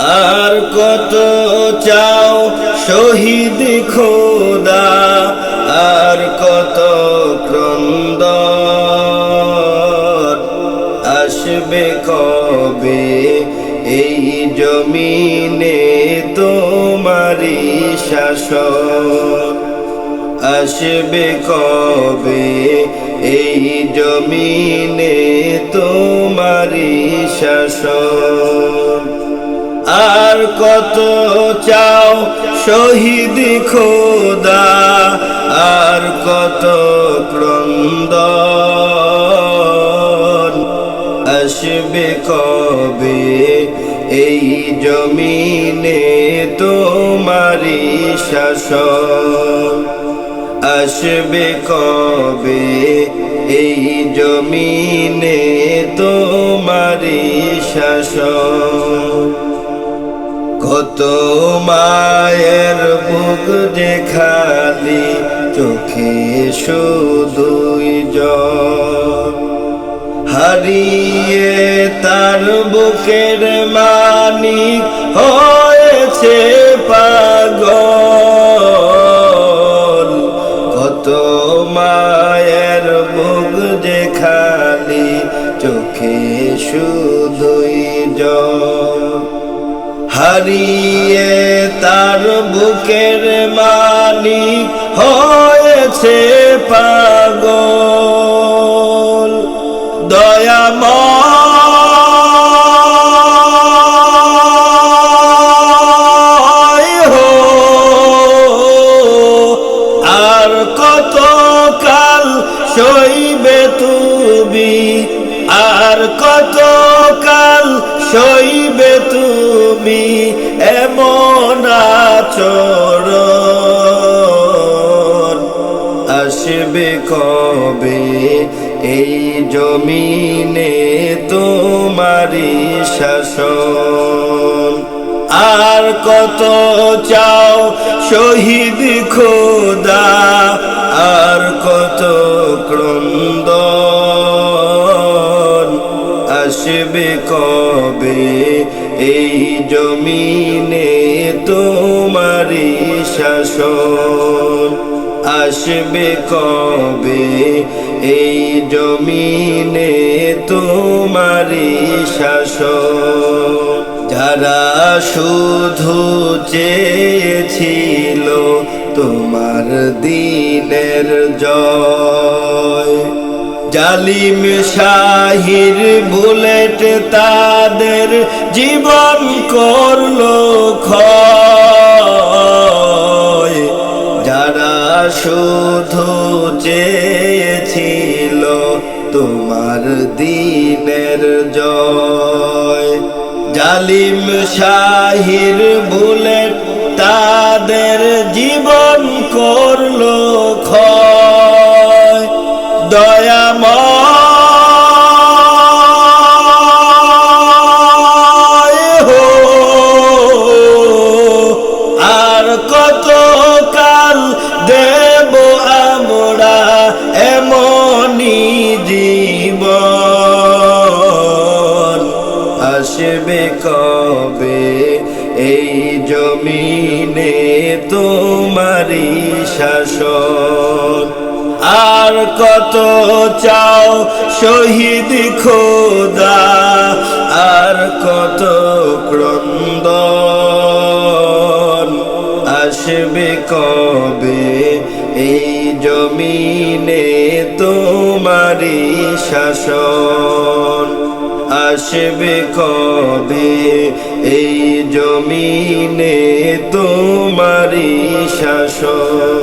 আর কত চাও শহীদ খোদা, আর কত ক্রন্দ আসবে কবে? এই জমিনে তোমারি শাসন আসবে কবে? এই জমিনে তোমারি শাসন আর কত চাও শহীদ খোদা? আর কত ক্রন্দ আসবে কবে এই জমিনে তোমারি শাসন? আসবে কবে এই জমিনে তোমারি শাসন? কত মায়ের বুক যে খালি, চোখে শুধুই জল। হারিয়ে তার বুকের মানিক হয়েছে পাগল। কত মায়ের বুক যে খালি, চোখে শুধুই জল। হারিয়ে তার বুকের মালিক হয়েছে পাগল। দয়াময় হো, আর কত কাল সইবে তুমি, আর কত কাল সইবে তুমি এমন আচরণ। আসবে কবে এই জমিনে তোমারি শাসন? আর কত চাও শহীদ খোদা, আর কত ক্রন্দ আসবে কবে এই জমিনে তোমারি শাসন আসবে কবে? এই জমিনে তোমারি শাসন। যারা শুধু চেয়েছিল তোমার দিনের জয়। জালিম শাহির বুলেট তাদের জীবন করল যারা শুধু চেয়েছিল তোমার দিনের জয়। জালিম শাহির বুলেট তাদের জীবন করল আসবে কবে? এই জমিনে তোমারি শাসন। আর কত চাও শহীদ খোদা? আর কত ক্রন্দ আসবে কবে? এই জমিনে তোমারি শাসন। আসবে কবে? এই জমিনে তোমারি শাসন।